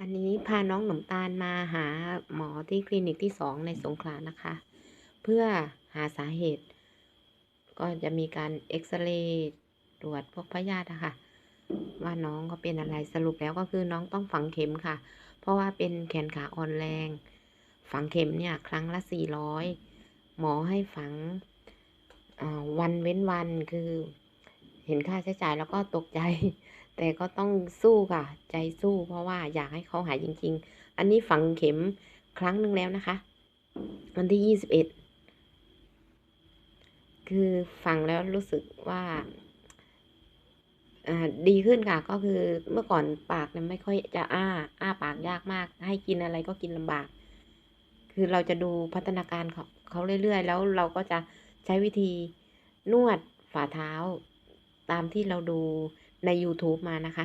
อันนี้พาน้องหนมตาลมาหาหมอที่คลินิกที่สองในสงขลานะคะ เพื่อหาสาเหตุ ก็จะมีการเอ็กซเรย์ตรวจพวกพยาธิอะค่ะว่าน้องก็เป็นอะไรสรุปแล้วก็คือน้องต้องฝังเข็มค่ะ เพราะว่าเป็นแขนขาอ่อนแรง ฝังเข็มเนี่ยครั้งละสี่ร้อยหมอให้ฝังวันเว้นวันคือ เห็นค่าใช้จ่ายแล้วก็ตกใจ แต่ก็ต้องสู้ค่ะ ใจสู้เพราะว่าอยากให้เขาหายจริง ๆ อันนี้ฝังเข็มครั้งหนึ่งแล้วนะคะ วันที่ยี่สิบเอ็ดคือฝังแล้วรู้สึกว่าอ่าดีขึ้นค่ะ ก็คือเมื่อก่อนปากเนี่ยไม่ค่อยจะอ้า อ้าปากยากมาก ให้กินอะไรก็กินลำบาก คือเราจะดูพัฒนาการเของเขาเรื่อยๆ แล้วเราก็จะใช้วิธีนวดฝ่าเท้า ตามที่เราดูใน YouTube มานะคะ